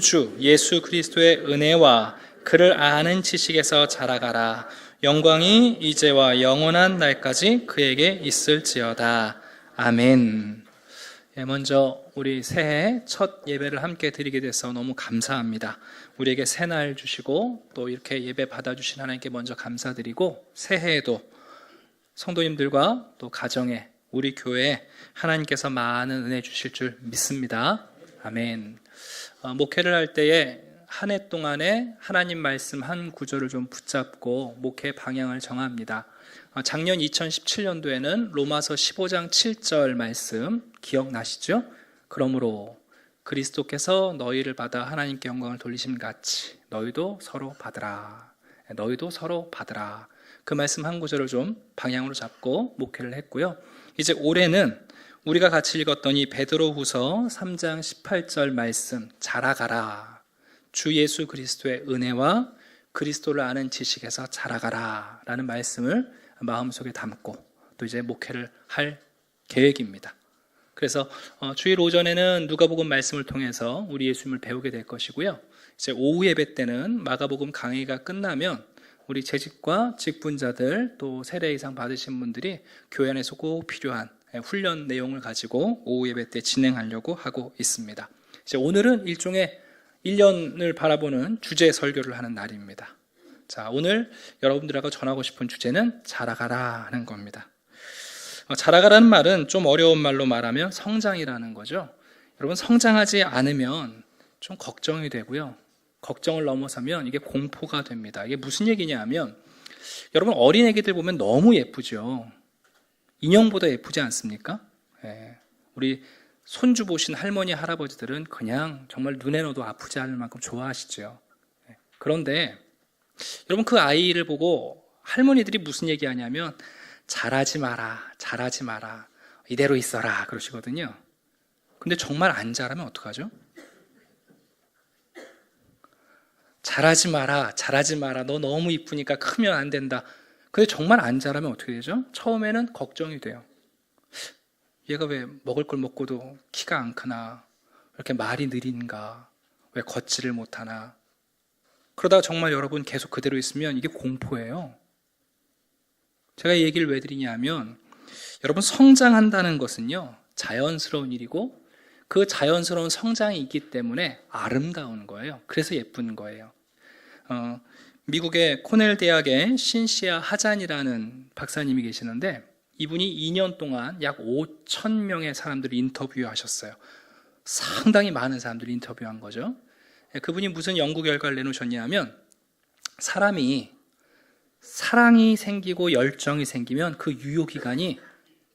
주 예수 그리스도의 은혜와 그를 아는 지식에서 자라가라. 영광이 이제와 영원한 날까지 그에게 있을지어다. 아멘. 예, 먼저 우리 새해 첫 예배를 함께 드리게 돼서 너무 감사합니다. 우리에게 새날 주시고 또 이렇게 예배 받아주신 하나님께 먼저 감사드리고 새해에도 성도님들과 또 가정에 우리 교회에 하나님께서 많은 은혜 주실 줄 믿습니다. 아멘. 어, 목회를 할 때에 한 해 동안에 하나님 말씀 한 구절을 좀 붙잡고 목회 방향을 정합니다. 어, 작년 2017년도에는 로마서 15장 7절 말씀 기억나시죠? 그러므로 그리스도께서 너희를 받아 하나님께 영광을 돌리심 같이 너희도 서로 받으라. 너희도 서로 받으라. 그 말씀 한 구절을 좀 방향으로 잡고 목회를 했고요. 이제 올해는 우리가 같이 읽었던 이 베드로후서 3장 18절 말씀 자라가라. 주 예수 그리스도의 은혜와 그리스도를 아는 지식에서 자라가라라는 말씀을 마음속에 담고 또 이제 목회를 할 계획입니다. 그래서 어, 주일 오전에는 누가복음 말씀을 통해서 우리 예수님을 배우게 될 것이고요. 이제 오후 예배 때는 마가복음 강의가 끝나면 우리 재직과 직분자들 또 세례 이상 받으신 분들이 교회 안에서 꼭 필요한 훈련 내용을 가지고 오후 예배 때 진행하려고 하고 있습니다. 이제 오늘은 일종의 1년을 바라보는 주제 설교를 하는 날입니다. 자, 오늘 여러분들하고 전하고 싶은 주제는 자라가라 하는 겁니다. 어, 자라가라는 말은 좀 어려운 말로 말하면 성장이라는 거죠. 여러분, 성장하지 않으면 좀 걱정이 되고요. 걱정을 넘어서면 이게 공포가 됩니다. 이게 무슨 얘기냐 하면 여러분 어린 애기들 보면 너무 예쁘죠. 인형보다 예쁘지 않습니까? 예. 우리 손주 보신 할머니 할아버지들은 그냥 정말 눈에 넣어도 아프지 않을 만큼 좋아하시죠. 예. 그런데 여러분 그 아이를 보고 할머니들이 무슨 얘기하냐면 잘하지 마라, 잘하지 마라, 이대로 있어라 그러시거든요. 근데 정말 안 자라면 어떡하죠? 잘하지 마라, 잘하지 마라, 너 너무 이쁘니까 크면 안 된다. 근데 정말 안 자라면 어떻게 되죠? 처음에는 걱정이 돼요. 얘가 왜 먹을 걸 먹고도 키가 안 크나? 왜 이렇게 말이 느린가? 왜 걷지를 못하나? 그러다가 정말 여러분 계속 그대로 있으면 이게 공포예요. 제가 이 얘기를 왜 드리냐면 여러분 성장한다는 것은요 자연스러운 일이고 그 자연스러운 성장이 있기 때문에 아름다운 거예요. 그래서 예쁜 거예요. 어, 미국의 코넬 대학의 신시아 하잔이라는 박사님이 계시는데 이분이 2년 동안 약 5천 명의 사람들을 인터뷰하셨어요. 상당히 많은 사람들을 인터뷰한 거죠. 예, 그분이 무슨 연구 결과를 내놓으셨냐면 사람이 사랑이 생기고 열정이 생기면 그 유효 기간이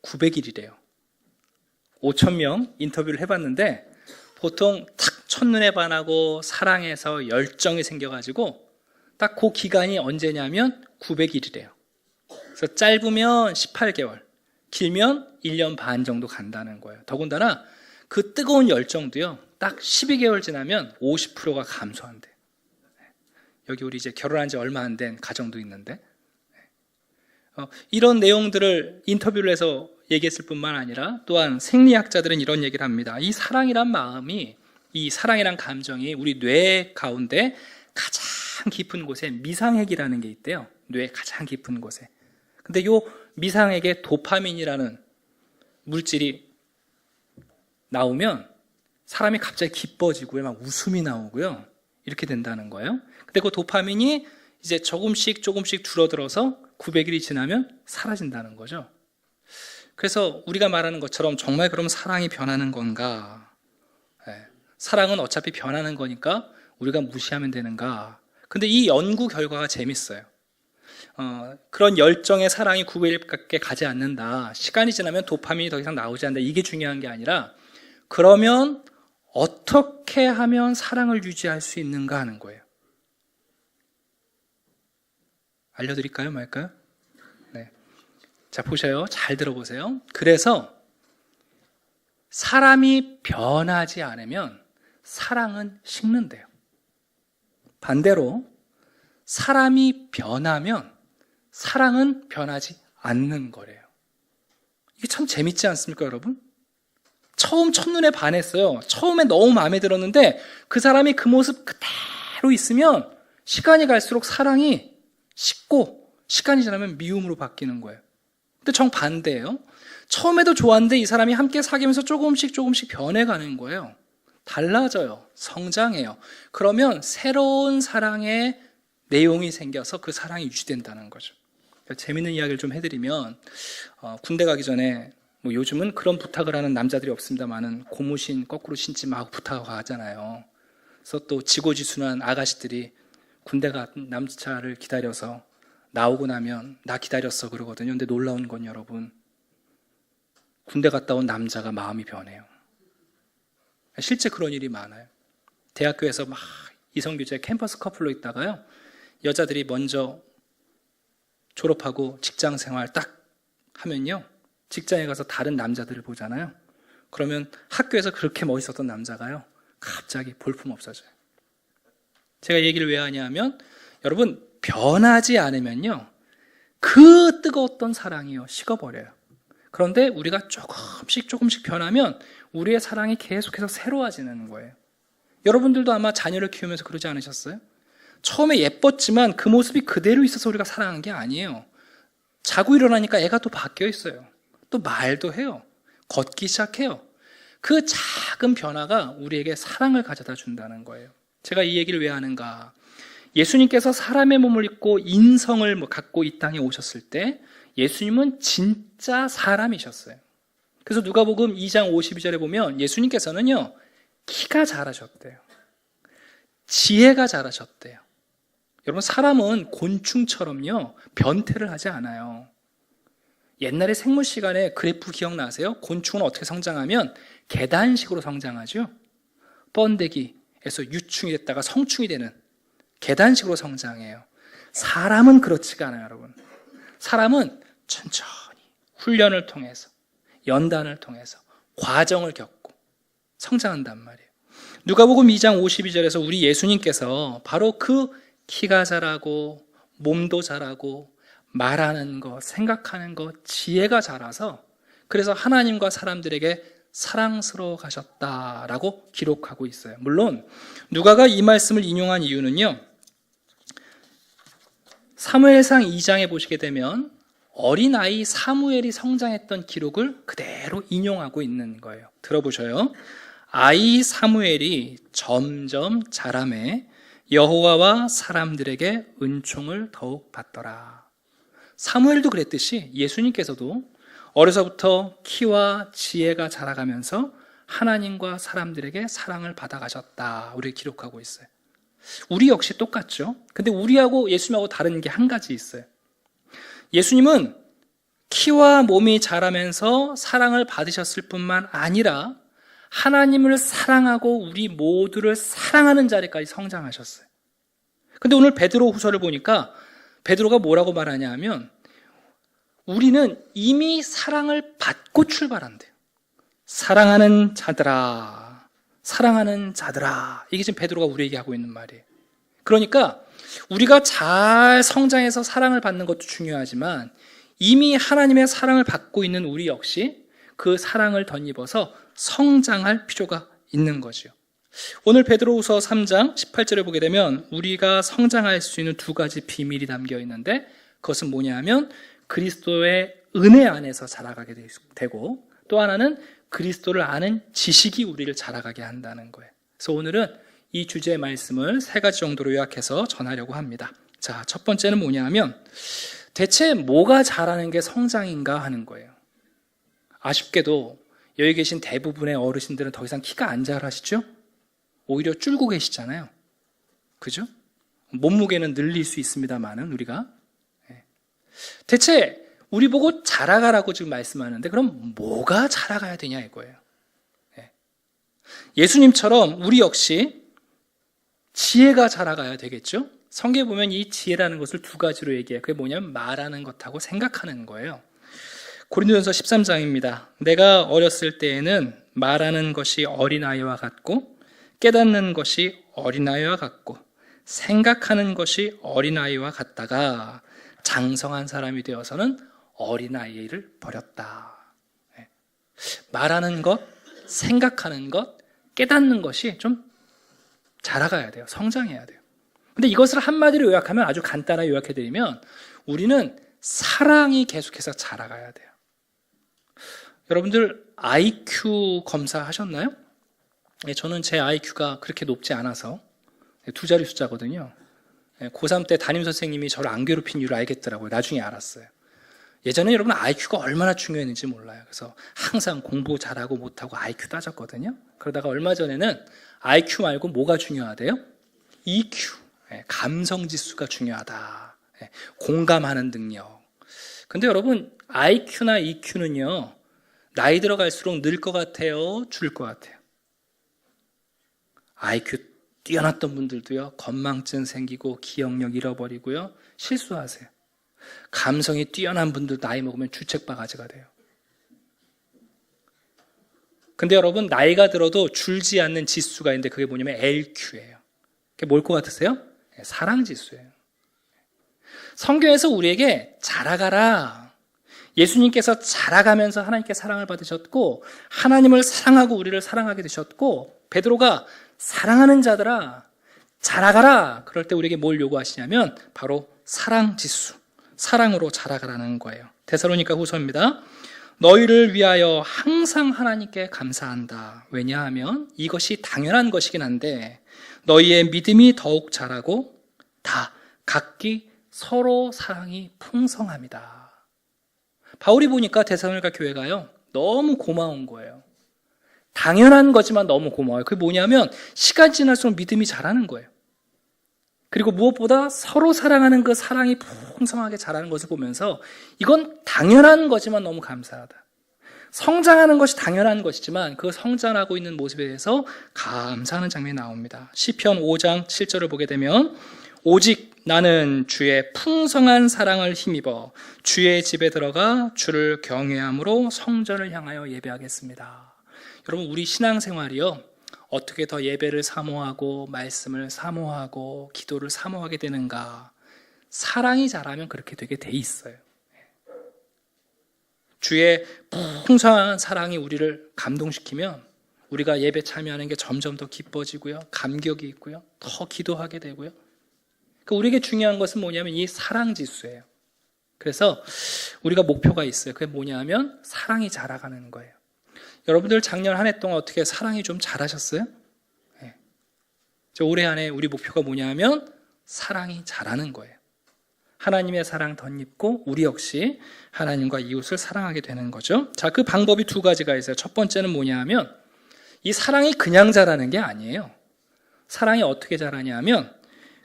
900일이래요. 5천 명 인터뷰를 해봤는데 보통 탁 첫눈에 반하고 사랑해서 열정이 생겨가지고 딱 그 기간이 언제냐면 900일이래요. 그래서 짧으면 18개월, 길면 1년 반 정도 간다는 거예요. 더군다나 그 뜨거운 열정도요, 딱 12개월 지나면 50%가 감소한대. 여기 우리 이제 결혼한 지 얼마 안 된 가정도 있는데, 어, 이런 내용들을 인터뷰를 해서 얘기했을 뿐만 아니라 또한 생리학자들은 이런 얘기를 합니다. 이 사랑이란 마음이, 이 사랑이란 감정이 우리 뇌 가운데 가장 깊은 곳에 미상핵이라는 게 있대요. 뇌 가장 깊은 곳에. 근데 요 미상핵에 도파민이라는 물질이 나오면 사람이 갑자기 기뻐지고요. 막 웃음이 나오고요. 이렇게 된다는 거예요. 근데 그 도파민이 이제 조금씩 조금씩 줄어들어서 900일이 지나면 사라진다는 거죠. 그래서 우리가 말하는 것처럼 정말 그럼 사랑이 변하는 건가? 네. 사랑은 어차피 변하는 거니까 우리가 무시하면 되는가? 근데 이 연구 결과가 재밌어요. 어, 그런 열정의 사랑이 900일밖에 가지 않는다. 시간이 지나면 도파민이 더 이상 나오지 않는다. 이게 중요한 게 아니라 그러면 어떻게 하면 사랑을 유지할 수 있는가 하는 거예요. 알려드릴까요? 말까요? 네. 자, 보셔요. 잘 들어보세요. 그래서 사람이 변하지 않으면 사랑은 식는데요. 반대로 사람이 변하면 사랑은 변하지 않는 거래요. 이게 참 재밌지 않습니까, 여러분? 처음 첫눈에 반했어요. 처음에 너무 마음에 들었는데 그 사람이 그 모습 그대로 있으면 시간이 갈수록 사랑이 식고 시간이 지나면 미움으로 바뀌는 거예요. 근데 정반대예요. 처음에도 좋았는데 이 사람이 함께 사귀면서 조금씩 조금씩 변해가는 거예요. 달라져요. 성장해요. 그러면 새로운 사랑의 내용이 생겨서 그 사랑이 유지된다는 거죠. 그러니까 재밌는 이야기를 좀 해드리면 어, 군대 가기 전에 뭐 요즘은 그런 부탁을 하는 남자들이 없습니다만은 고무신 거꾸로 신지 마고 부탁하고 가잖아요. 그래서 또 지고지순한 아가씨들이 군대 가 남자를 기다려서 나오고 나면 나 기다렸어 그러거든요. 근데 놀라운 건 여러분 군대 갔다 온 남자가 마음이 변해요. 실제 그런 일이 많아요. 대학교에서 막 이성교제 캠퍼스 커플로 있다가요. 여자들이 먼저 졸업하고 직장 생활 딱 하면요. 직장에 가서 다른 남자들을 보잖아요. 그러면 학교에서 그렇게 멋있었던 남자가요. 갑자기 볼품 없어져요. 제가 얘기를 왜 하냐면 여러분 변하지 않으면요. 그 뜨거웠던 사랑이요. 식어버려요. 그런데 우리가 조금씩 조금씩 변하면 우리의 사랑이 계속해서 새로워지는 거예요. 여러분들도 아마 자녀를 키우면서 그러지 않으셨어요? 처음에 예뻤지만 그 모습이 그대로 있어서 우리가 사랑한 게 아니에요. 자고 일어나니까 애가 또 바뀌어 있어요. 또 말도 해요. 걷기 시작해요. 그 작은 변화가 우리에게 사랑을 가져다 준다는 거예요. 제가 이 얘기를 왜 하는가? 예수님께서 사람의 몸을 입고 인성을 뭐 갖고 이 땅에 오셨을 때 예수님은 진짜 사람이셨어요. 그래서 누가복음 2장 52절에 보면 예수님께서는요 키가 자라셨대요. 지혜가 자라셨대요. 여러분 사람은 곤충처럼요 변태를 하지 않아요. 옛날에 생물 시간에 그래프 기억나세요? 곤충은 어떻게 성장하면 계단식으로 성장하죠. 번데기에서 유충이 됐다가 성충이 되는 계단식으로 성장해요. 사람은 그렇지가 않아요, 여러분. 사람은 천천히 훈련을 통해서 연단을 통해서 과정을 겪고 성장한단 말이에요. 누가복음 2장 52절에서 우리 예수님께서 바로 그 키가 자라고 몸도 자라고 말하는 것, 생각하는 것, 지혜가 자라서 그래서 하나님과 사람들에게 사랑스러워 가셨다라고 기록하고 있어요. 물론 누가가 이 말씀을 인용한 이유는요. 사무엘상 2장에 보시게 되면 어린아이 사무엘이 성장했던 기록을 그대로 인용하고 있는 거예요. 들어보셔요. 아이 사무엘이 점점 자라매 여호와와 사람들에게 은총을 더욱 받더라. 사무엘도 그랬듯이 예수님께서도 어려서부터 키와 지혜가 자라가면서 하나님과 사람들에게 사랑을 받아가셨다. 우리 기록하고 있어요. 우리 역시 똑같죠. 근데 우리하고 예수님하고 다른 게 한 가지 있어요. 예수님은 키와 몸이 자라면서 사랑을 받으셨을 뿐만 아니라 하나님을 사랑하고 우리 모두를 사랑하는 자리까지 성장하셨어요. 근데 오늘 베드로 후서를 보니까 베드로가 뭐라고 말하냐 하면 우리는 이미 사랑을 받고 출발한대요. 사랑하는 자들아, 사랑하는 자들아. 이게 지금 베드로가 우리에게 하고 있는 말이에요. 그러니까 우리가 잘 성장해서 사랑을 받는 것도 중요하지만 이미 하나님의 사랑을 받고 있는 우리 역시 그 사랑을 덧입어서 성장할 필요가 있는 거죠. 오늘 베드로후서 3장 18절에 보게 되면 우리가 성장할 수 있는 두 가지 비밀이 담겨 있는데 그것은 뭐냐면 그리스도의 은혜 안에서 자라가게 되고 또 하나는 그리스도를 아는 지식이 우리를 자라가게 한다는 거예요. 그래서 오늘은 이 주제의 말씀을 세 가지 정도로 요약해서 전하려고 합니다. 자, 첫 번째는 뭐냐면 대체 뭐가 자라는 게 성장인가 하는 거예요. 아쉽게도 여기 계신 대부분의 어르신들은 더 이상 키가 안 자라시죠? 오히려 줄고 계시잖아요. 그죠? 몸무게는 늘릴 수 있습니다만은 우리가 예. 대체 우리 보고 자라가라고 지금 말씀하는데 그럼 뭐가 자라가야 되냐 이거예요. 예. 예수님처럼 우리 역시 지혜가 자라가야 되겠죠? 성경에 보면 이 지혜라는 것을 두 가지로 얘기해요. 그게 뭐냐면 말하는 것하고 생각하는 거예요. 고린도전서 13장입니다. 내가 어렸을 때에는 말하는 것이 어린아이와 같고 깨닫는 것이 어린아이와 같고 생각하는 것이 어린아이와 같다가 장성한 사람이 되어서는 어린아이를 버렸다. 네. 말하는 것, 생각하는 것, 깨닫는 것이 좀 자라가야 돼요. 성장해야 돼요. 근데 이것을 한마디로 요약하면 아주 간단하게 요약해드리면 우리는 사랑이 계속해서 자라가야 돼요. 여러분들 IQ 검사 하셨나요? 예, 저는 제 IQ가 그렇게 높지 않아서 두 자리 숫자거든요. 예, 고3 때 담임 선생님이 저를 안 괴롭힌 이유를 알겠더라고요. 나중에 알았어요. 예전에 여러분 IQ가 얼마나 중요했는지 몰라요. 그래서 항상 공부 잘하고 못하고 IQ 따졌거든요. 그러다가 얼마 전에는 IQ 말고 뭐가 중요하대요? EQ, 예, 감성 지수가 중요하다. 예, 공감하는 능력. 근데 여러분 IQ나 EQ는요 나이 들어갈수록 늘 것 같아요, 줄 것 같아요. IQ 뛰어났던 분들도요 건망증 생기고 기억력 잃어버리고요 실수하세요. 감성이 뛰어난 분들 나이 먹으면 주책 바가지가 돼요. 근데 여러분 나이가 들어도 줄지 않는 지수가 있는데 그게 뭐냐면 LQ예요. 그게 뭘 것 같으세요? 네, 사랑 지수예요. 성경에서 우리에게 자라가라. 예수님께서 자라가면서 하나님께 사랑을 받으셨고 하나님을 사랑하고 우리를 사랑하게 되셨고 베드로가 사랑하는 자들아 자라가라. 그럴 때 우리에게 뭘 요구하시냐면 바로 사랑 지수. 사랑으로 자라가라는 거예요. 데살로니가 후서입니다. 너희를 위하여 항상 하나님께 감사한다. 왜냐하면 이것이 당연한 것이긴 한데 너희의 믿음이 더욱 자라고 다 각기 서로 사랑이 풍성합니다. 바울이 보니까 대사로니가 교회가요. 너무 고마운 거예요. 당연한 거지만 너무 고마워요. 그게 뭐냐면 시간 지날수록 믿음이 자라는 거예요. 그리고 무엇보다 서로 사랑하는 그 사랑이 풍성하게 자라는 것을 보면서 이건 당연한 거지만 너무 감사하다. 성장하는 것이 당연한 것이지만 그 성장하고 있는 모습에 대해서 감사하는 장면이 나옵니다. 시편 5장 7절을 보게 되면 오직 나는 주의 풍성한 사랑을 힘입어 주의 집에 들어가 주를 경외함으로 성전을 향하여 예배하겠습니다. 여러분 우리 신앙생활이요 어떻게 더 예배를 사모하고 말씀을 사모하고 기도를 사모하게 되는가? 사랑이 자라면 그렇게 되게 돼 있어요. 주의 풍성한 사랑이 우리를 감동시키면 우리가 예배 참여하는 게 점점 더 기뻐지고요. 감격이 있고요. 더 기도하게 되고요. 그러니까 우리에게 중요한 것은 뭐냐면 이 사랑 지수예요. 그래서 우리가 목표가 있어요. 그게 뭐냐면 사랑이 자라가는 거예요. 여러분들 작년 한 해 동안 어떻게 사랑이 좀 잘하셨어요? 네. 올해 안에 우리 목표가 뭐냐면 사랑이 잘하는 거예요. 하나님의 사랑 덧입고 우리 역시 하나님과 이웃을 사랑하게 되는 거죠. 자, 그 방법이 두 가지가 있어요. 첫 번째는 뭐냐 하면 이 사랑이 그냥 자라는 게 아니에요. 사랑이 어떻게 자라냐면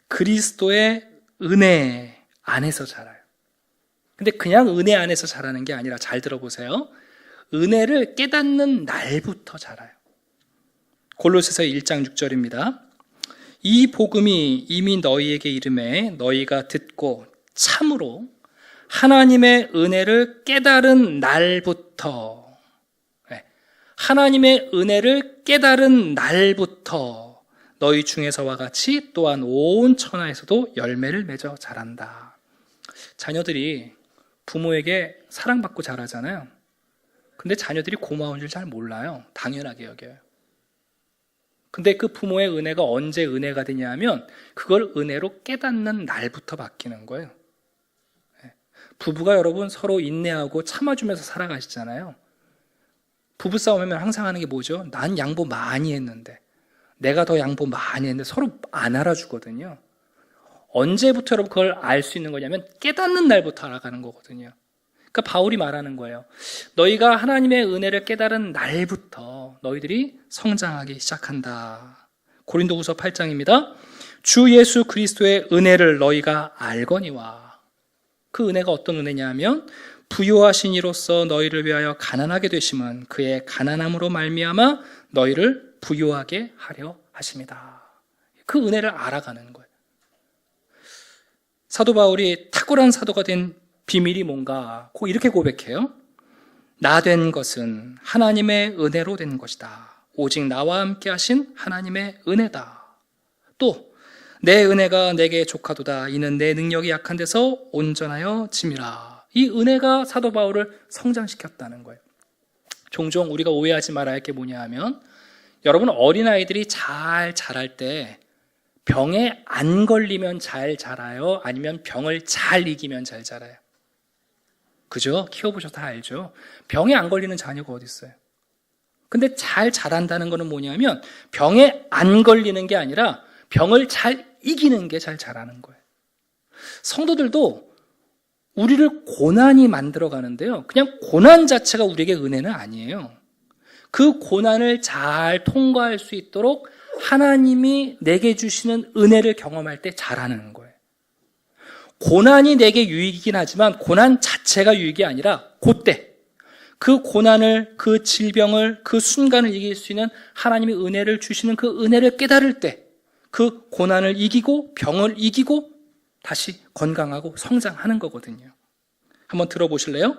그리스도의 은혜 안에서 자라요. 근데 그냥 은혜 안에서 자라는 게 아니라 잘 들어보세요. 은혜를 깨닫는 날부터 자라요. 골로새서 1장 6절입니다. 이 복음이 이미 너희에게 이름에 너희가 듣고 참으로 하나님의 은혜를 깨달은 날부터 네, 하나님의 은혜를 깨달은 날부터 너희 중에서와 같이 또한 온 천하에서도 열매를 맺어 자란다. 자녀들이 부모에게 사랑받고 자라잖아요. 근데 자녀들이 고마운 줄 잘 몰라요. 당연하게 여겨요. 근데 그 부모의 은혜가 언제 은혜가 되냐면 그걸 은혜로 깨닫는 날부터 바뀌는 거예요. 예. 부부가 여러분 서로 인내하고 참아주면서 살아가시잖아요. 부부싸움 하면 항상 하는 게 뭐죠? 난 양보 많이 했는데 내가 더 양보 많이 했는데 서로 안 알아주거든요. 언제부터 여러분 그걸 알 수 있는 거냐면 깨닫는 날부터 알아가는 거거든요. 그러니까 바울이 말하는 거예요. 너희가 하나님의 은혜를 깨달은 날부터 너희들이 성장하기 시작한다. 고린도후서 8장입니다. 주 예수 그리스도의 은혜를 너희가 알거니와 그 은혜가 어떤 은혜냐면 부요하신 이로써 너희를 위하여 가난하게 되심은 그의 가난함으로 말미암아 너희를 부요하게 하려 하십니다. 그 은혜를 알아가는 거예요. 사도 바울이 탁월한 사도가 된 비밀이 뭔가 이렇게 고백해요. 나 된 것은 하나님의 은혜로 된 것이다. 오직 나와 함께 하신 하나님의 은혜다. 또, 내 은혜가 내게 족하도다. 이는 내 능력이 약한 데서 온전하여 짐이라. 이 은혜가 사도 바울을 성장시켰다는 거예요. 종종 우리가 오해하지 말아야 할 게 뭐냐 하면 여러분 어린아이들이 잘 자랄 때 병에 안 걸리면 잘 자라요? 아니면 병을 잘 이기면 잘 자라요? 그죠? 키워보셔서 다 알죠? 병에 안 걸리는 자녀가 어디 있어요? 근데 잘 자란다는 거는 뭐냐면 병에 안 걸리는 게 아니라 병을 잘 이기는 게 잘 자라는 거예요. 성도들도 우리를 고난이 만들어 가는데요. 그냥 고난 자체가 우리에게 은혜는 아니에요. 그 고난을 잘 통과할 수 있도록 하나님이 내게 주시는 은혜를 경험할 때 잘하는 거예요. 고난이 내게 유익이긴 하지만 고난 자체가 유익이 아니라 그때 그 고난을 그 질병을 그 순간을 이길 수 있는 하나님의 은혜를 주시는 그 은혜를 깨달을 때 그 고난을 이기고 병을 이기고 다시 건강하고 성장하는 거거든요. 한번 들어보실래요?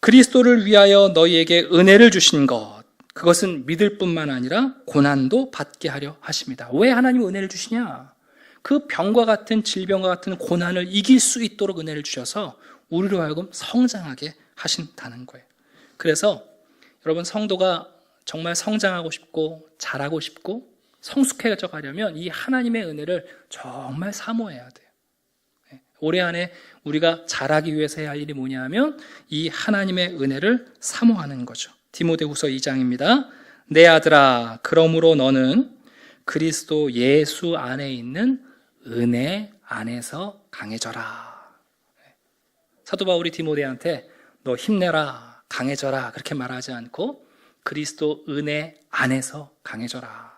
그리스도를 위하여 너희에게 은혜를 주신 것 그것은 믿을 뿐만 아니라 고난도 받게 하려 하십니다. 왜 하나님 은혜를 주시냐? 그 병과 같은 질병과 같은 고난을 이길 수 있도록 은혜를 주셔서 우리로 하여금 성장하게 하신다는 거예요. 그래서 여러분 성도가 정말 성장하고 싶고 잘하고 싶고 성숙해져 가려면 이 하나님의 은혜를 정말 사모해야 돼요. 네. 올해 안에 우리가 잘하기 위해서 해야 할 일이 뭐냐면 이 하나님의 은혜를 사모하는 거죠. 디모데후서 2장입니다. 내 아들아, 그러므로 너는 그리스도 예수 안에 있는 은혜 안에서 강해져라. 네. 사도 바울이 디모데한테 너 힘내라, 강해져라 그렇게 말하지 않고 그리스도 은혜 안에서 강해져라.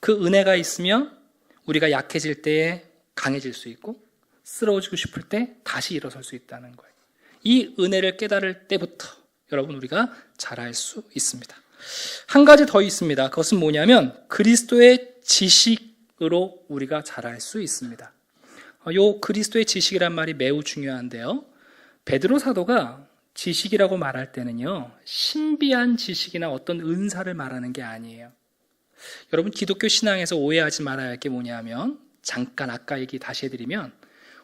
그 은혜가 있으면 우리가 약해질 때에 강해질 수 있고 쓰러지고 싶을 때 다시 일어설 수 있다는 거예요. 이 은혜를 깨달을 때부터 여러분 우리가 잘할 수 있습니다. 한 가지 더 있습니다. 그것은 뭐냐면 그리스도의 지식 으로 우리가 잘할 수 있습니다. 어, 요 그리스도의 지식이란 말이 매우 중요한데요. 베드로 사도가 지식이라고 말할 때는요, 신비한 지식이나 어떤 은사를 말하는 게 아니에요. 여러분, 기독교 신앙에서 오해하지 말아야 할 게 뭐냐면, 잠깐 아까 얘기 다시 해드리면,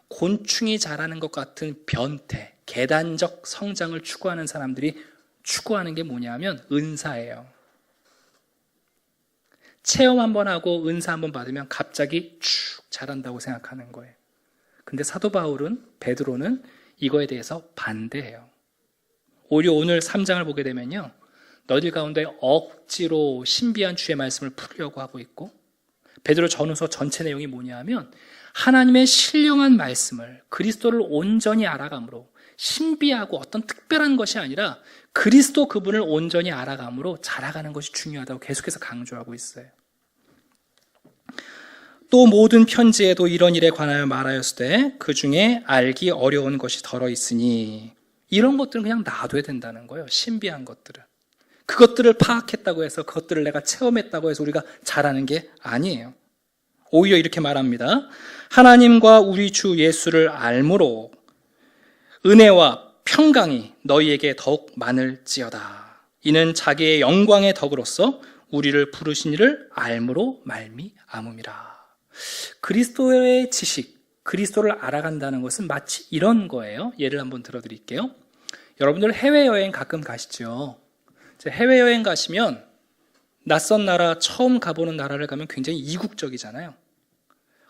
곤충이 자라는 것 같은 변태, 계단적 성장을 추구하는 사람들이 추구하는 게 뭐냐면, 은사예요. 체험 한번 하고 은사 한번 받으면 갑자기 쭉 자란다고 생각하는 거예요. 근데 사도 바울은, 베드로는 이거에 대해서 반대해요. 오히려 오늘 3장을 보게 되면요. 너희들 가운데 억지로 신비한 주의 말씀을 풀려고 하고 있고 베드로 전후서 전체 내용이 뭐냐 하면 하나님의 신령한 말씀을 그리스도를 온전히 알아감으로 신비하고 어떤 특별한 것이 아니라 그리스도 그분을 온전히 알아감으로 자라가는 것이 중요하다고 계속해서 강조하고 있어요. 또 모든 편지에도 이런 일에 관하여 말하였을 때 그 중에 알기 어려운 것이 덜어 있으니 이런 것들은 그냥 놔둬야 된다는 거예요. 신비한 것들은. 그것들을 파악했다고 해서 그것들을 내가 체험했다고 해서 우리가 잘하는 게 아니에요. 오히려 이렇게 말합니다. 하나님과 우리 주 예수를 알므로 은혜와 평강이 너희에게 더욱 많을지어다. 이는 자기의 영광의 덕으로서 우리를 부르신 이를 알므로 말미암음이라. 그리스도의 지식, 그리스도를 알아간다는 것은 마치 이런 거예요. 예를 한번 들어드릴게요. 여러분들 해외여행 가끔 가시죠. 해외여행 가시면 낯선 나라, 처음 가보는 나라를 가면 굉장히 이국적이잖아요.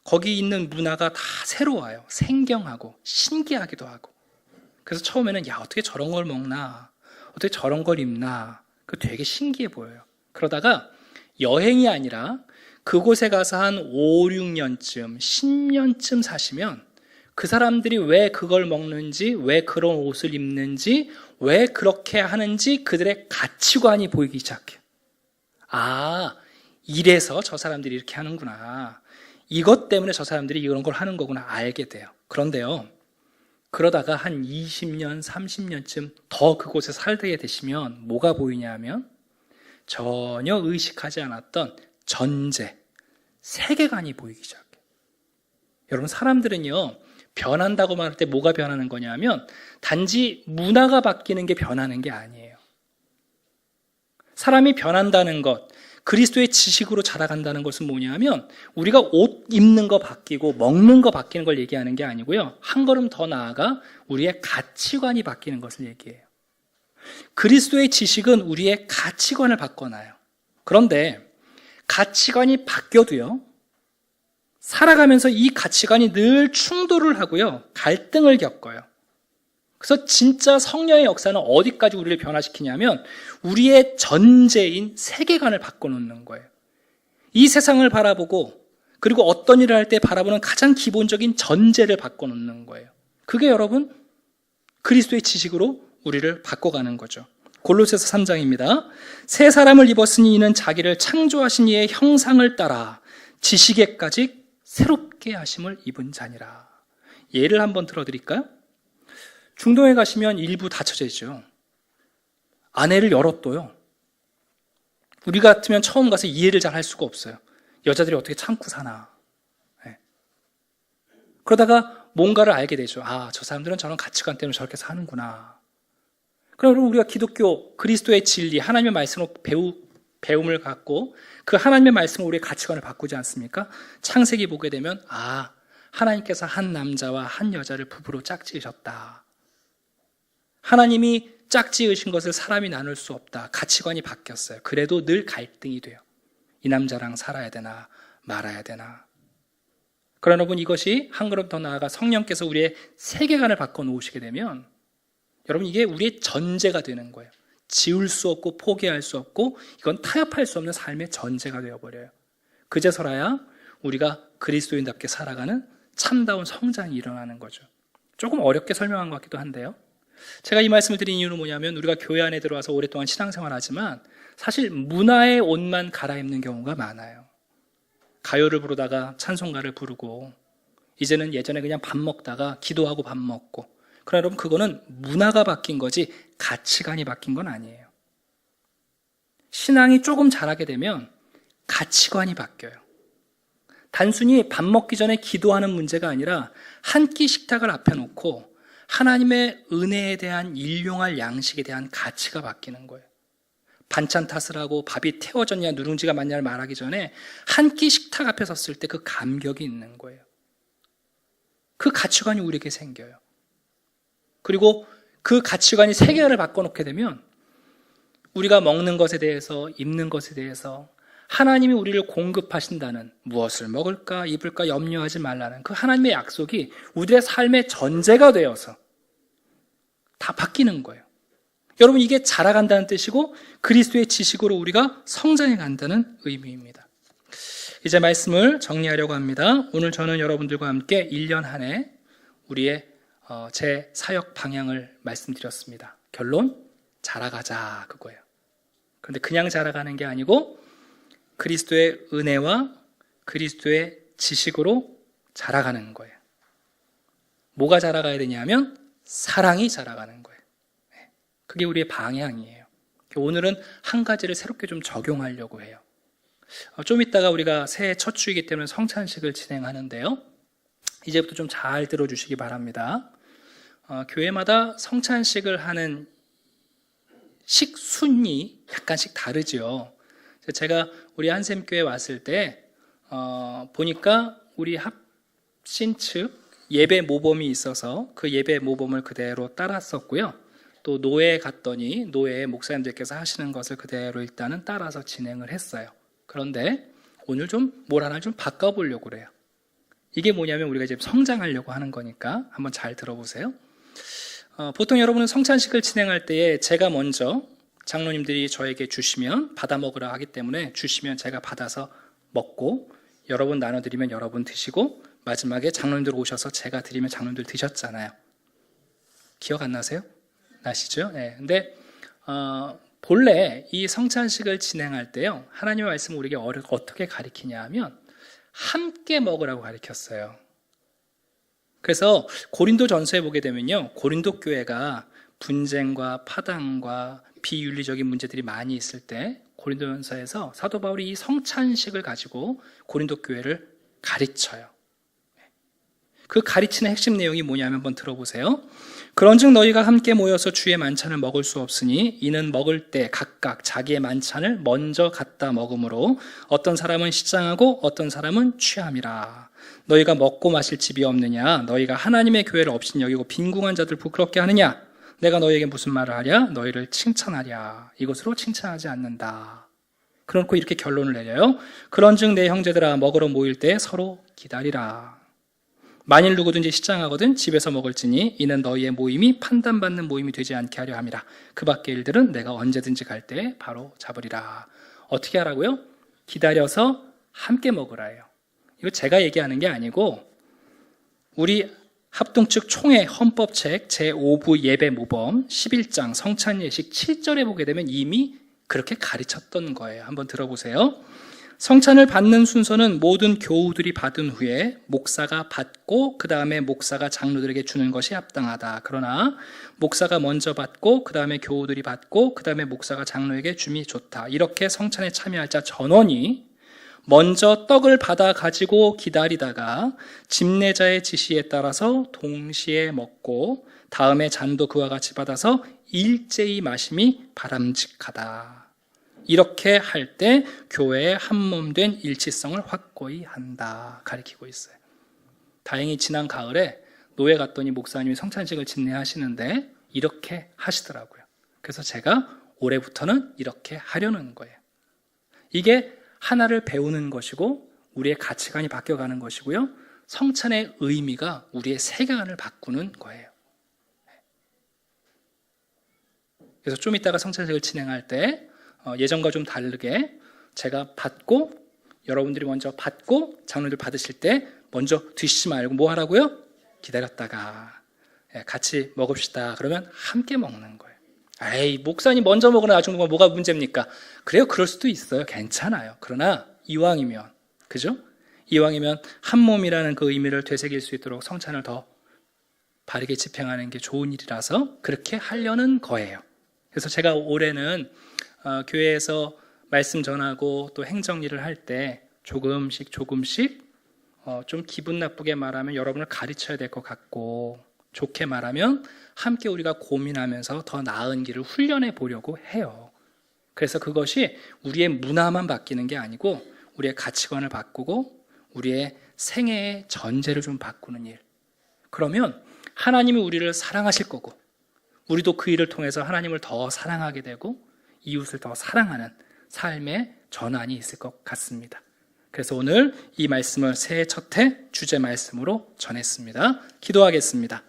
거기 있는 문화가 다 새로워요. 생경하고, 신기하기도 하고. 그래서 처음에는, 야, 어떻게 저런 걸 먹나? 어떻게 저런 걸 입나? 그 되게 신기해 보여요. 그러다가 여행이 아니라 그곳에 가서 한 5, 6년쯤, 10년쯤 사시면 그 사람들이 왜 그걸 먹는지, 왜 그런 옷을 입는지, 왜 그렇게 하는지 그들의 가치관이 보이기 시작해요. 아, 이래서 저 사람들이 이렇게 하는구나. 이것 때문에 저 사람들이 이런 걸 하는 거구나 알게 돼요. 그런데요. 그러다가 한 20년, 30년쯤 더 그곳에 살게 되시면 뭐가 보이냐 하면 전혀 의식하지 않았던 전제, 세계관이 보이기 시작해요. 여러분, 사람들은요, 변한다고 말할 때 뭐가 변하는 거냐면, 단지 문화가 바뀌는 게 변하는 게 아니에요. 사람이 변한다는 것, 그리스도의 지식으로 자라간다는 것은 뭐냐면, 우리가 옷 입는 거 바뀌고, 먹는 거 바뀌는 걸 얘기하는 게 아니고요. 한 걸음 더 나아가 우리의 가치관이 바뀌는 것을 얘기해요. 그리스도의 지식은 우리의 가치관을 바꿔놔요. 그런데 가치관이 바뀌어도요, 살아가면서 이 가치관이 늘 충돌을 하고요, 갈등을 겪어요. 그래서 진짜 성령의 역사는 어디까지 우리를 변화시키냐면 우리의 전제인 세계관을 바꿔놓는 거예요. 이 세상을 바라보고 그리고 어떤 일을 할 때 바라보는 가장 기본적인 전제를 바꿔놓는 거예요. 그게 여러분 그리스도의 지식으로 우리를 바꿔가는 거죠. 골로새서 3장입니다. 새 사람을 입었으니 이는 자기를 창조하신 이의 형상을 따라 지식에까지 새롭게 하심을 입은 자니라. 예를 한번 들어드릴까요? 중동에 가시면 일부 닫혀져 있죠. 아내를 열었도요. 우리 같으면 처음 가서 이해를 잘 할 수가 없어요. 여자들이 어떻게 참고 사나. 네. 그러다가 뭔가를 알게 되죠. 아, 저 사람들은 저런 가치관 때문에 저렇게 사는구나. 그럼 우리가 기독교, 그리스도의 진리, 하나님의 말씀으로 배우, 배움을 갖고 그 하나님의 말씀으로 우리의 가치관을 바꾸지 않습니까? 창세기 보게 되면, 아, 하나님께서 한 남자와 한 여자를 부부로 짝지으셨다. 하나님이 짝지으신 것을 사람이 나눌 수 없다. 가치관이 바뀌었어요. 그래도 늘 갈등이 돼요. 이 남자랑 살아야 되나 말아야 되나. 그러나 여러분 이것이 한 걸음 더 나아가 성령께서 우리의 세계관을 바꿔 놓으시게 되면 여러분 이게 우리의 전제가 되는 거예요. 지울 수 없고 포기할 수 없고 이건 타협할 수 없는 삶의 전제가 되어 버려요. 그제서라야 우리가 그리스도인답게 살아가는 참다운 성장이 일어나는 거죠. 조금 어렵게 설명한 것 같기도 한데요. 제가 이 말씀을 드린 이유는 뭐냐면 우리가 교회 안에 들어와서 오랫동안 신앙생활 하지만 사실 문화의 옷만 갈아입는 경우가 많아요. 가요를 부르다가 찬송가를 부르고 이제는 예전에 그냥 밥 먹다가 기도하고 밥 먹고 그러나 여러분 그거는 문화가 바뀐 거지 가치관이 바뀐 건 아니에요. 신앙이 조금 자라게 되면 가치관이 바뀌어요. 단순히 밥 먹기 전에 기도하는 문제가 아니라 한 끼 식탁을 앞에 놓고 하나님의 은혜에 대한 일용할 양식에 대한 가치가 바뀌는 거예요. 반찬 탓을 하고 밥이 태워졌냐 누룽지가 맞냐를 말하기 전에 한 끼 식탁 앞에 섰을 때 그 감격이 있는 거예요. 그 가치관이 우리에게 생겨요. 그리고 그 가치관이 세계관을 바꿔놓게 되면 우리가 먹는 것에 대해서 입는 것에 대해서 하나님이 우리를 공급하신다는 무엇을 먹을까 입을까 염려하지 말라는 그 하나님의 약속이 우리의 삶의 전제가 되어서 다 바뀌는 거예요. 여러분 이게 자라간다는 뜻이고 그리스도의 지식으로 우리가 성장해 간다는 의미입니다. 이제 말씀을 정리하려고 합니다. 오늘 저는 여러분들과 함께 1년 한 해 우리의 어, 제 사역 방향을 말씀드렸습니다. 결론 자라가자 그거예요. 그런데 그냥 자라가는 게 아니고 그리스도의 은혜와 그리스도의 지식으로 자라가는 거예요. 뭐가 자라가야 되냐면 사랑이 자라가는 거예요. 네. 그게 우리의 방향이에요. 오늘은 한 가지를 새롭게 좀 적용하려고 해요. 어, 좀 이따가 우리가 새해 첫 주이기 때문에 성찬식을 진행하는데요. 이제부터 좀 잘 들어주시기 바랍니다. 어, 교회마다 성찬식을 하는 식순이 약간씩 다르죠. 제가 우리 한샘교회 왔을 때 어, 보니까 우리 합신 측 예배 모범이 있어서 그 예배 모범을 그대로 따랐었고요. 또 노예에 갔더니 노예 목사님들께서 하시는 것을 그대로 일단은 따라서 진행을 했어요. 그런데 오늘 좀 뭘 하나 좀 바꿔보려고 그래요. 이게 뭐냐면 우리가 이제 성장하려고 하는 거니까 한번 잘 들어보세요. 어, 보통 여러분은 성찬식을 진행할 때에 제가 먼저 장로님들이 저에게 주시면 받아 먹으라 하기 때문에 주시면 제가 받아서 먹고 여러분 나눠드리면 여러분 드시고 마지막에 장로님들 오셔서 제가 드리면 장로님들 드셨잖아요. 기억 안 나세요? 나시죠? 네. 근데 어, 본래 이 성찬식을 진행할 때요 하나님의 말씀 우리에게 어떻게 가리키냐 하면 함께 먹으라고 가리켰어요. 그래서 고린도 전서에 보게 되면요 고린도 교회가 분쟁과 파당과 비윤리적인 문제들이 많이 있을 때 고린도 전서에서 사도 바울이 이 성찬식을 가지고 고린도 교회를 가르쳐요. 그 가르치는 핵심 내용이 뭐냐면 한번 들어보세요. 그런즉 너희가 함께 모여서 주의 만찬을 먹을 수 없으니 이는 먹을 때 각각 자기의 만찬을 먼저 갖다 먹으므로 어떤 사람은 시장하고 어떤 사람은 취함이라. 너희가 먹고 마실 집이 없느냐? 너희가 하나님의 교회를 없인 여기고 빈궁한 자들 부끄럽게 하느냐? 내가 너희에게 무슨 말을 하랴? 너희를 칭찬하랴. 이것으로 칭찬하지 않는다. 그렇고 이렇게 결론을 내려요. 그런즉 내 형제들아 먹으러 모일 때 서로 기다리라. 만일 누구든지 시장하거든 집에서 먹을지니 이는 너희의 모임이 판단받는 모임이 되지 않게 하려 함이라. 그 밖의 일들은 내가 언제든지 갈 때 바로 잡으리라. 어떻게 하라고요? 기다려서 함께 먹으라요. 이거 제가 얘기하는 게 아니고 우리 합동 측 총회 헌법책 제5부 예배 모범 11장 성찬 예식 7절에 보게 되면 이미 그렇게 가르쳤던 거예요. 한번 들어보세요. 성찬을 받는 순서는 모든 교우들이 받은 후에 목사가 받고 그 다음에 목사가 장로들에게 주는 것이 합당하다. 그러나 목사가 먼저 받고 그 다음에 교우들이 받고 그 다음에 목사가 장로에게 줌이 좋다. 이렇게 성찬에 참여할 자 전원이 먼저 떡을 받아 가지고 기다리다가 집내자의 지시에 따라서 동시에 먹고 다음에 잔도 그와 같이 받아서 일제히 마심이 바람직하다. 이렇게 할 때 교회의 한몸 된 일치성을 확고히 한다. 가리키고 있어요. 다행히 지난 가을에 노예 갔더니 목사님이 성찬식을 진행하시는데 이렇게 하시더라고요. 그래서 제가 올해부터는 이렇게 하려는 거예요. 이게 하나를 배우는 것이고 우리의 가치관이 바뀌어가는 것이고요. 성찬의 의미가 우리의 세계관을 바꾸는 거예요. 그래서 좀 이따가 성찬식을 진행할 때 어, 예전과 좀 다르게 제가 받고 여러분들이 먼저 받고 장로들 받으실 때 먼저 드시지 말고 뭐 하라고요? 기다렸다가 예, 같이 먹읍시다. 그러면 함께 먹는 거예요. 에이, 목사님 먼저 먹으나 나중 먹으면 뭐가 문제입니까? 그래요, 그럴 수도 있어요. 괜찮아요. 그러나 이왕이면, 그죠? 이왕이면 한 몸이라는 그 의미를 되새길 수 있도록 성찬을 더 바르게 집행하는 게 좋은 일이라서 그렇게 하려는 거예요. 그래서 제가 올해는 어, 교회에서 말씀 전하고 또 행정 일을 할 때 조금씩 조금씩 어, 좀 기분 나쁘게 말하면 여러분을 가르쳐야 될 것 같고 좋게 말하면 함께 우리가 고민하면서 더 나은 길을 훈련해 보려고 해요. 그래서 그것이 우리의 문화만 바뀌는 게 아니고 우리의 가치관을 바꾸고 우리의 생애의 전제를 좀 바꾸는 일. 그러면 하나님이 우리를 사랑하실 거고 우리도 그 일을 통해서 하나님을 더 사랑하게 되고 이웃을 더 사랑하는 삶의 전환이 있을 것 같습니다. 그래서 오늘 이 말씀을 새해 첫해 주제 말씀으로 전했습니다. 기도하겠습니다.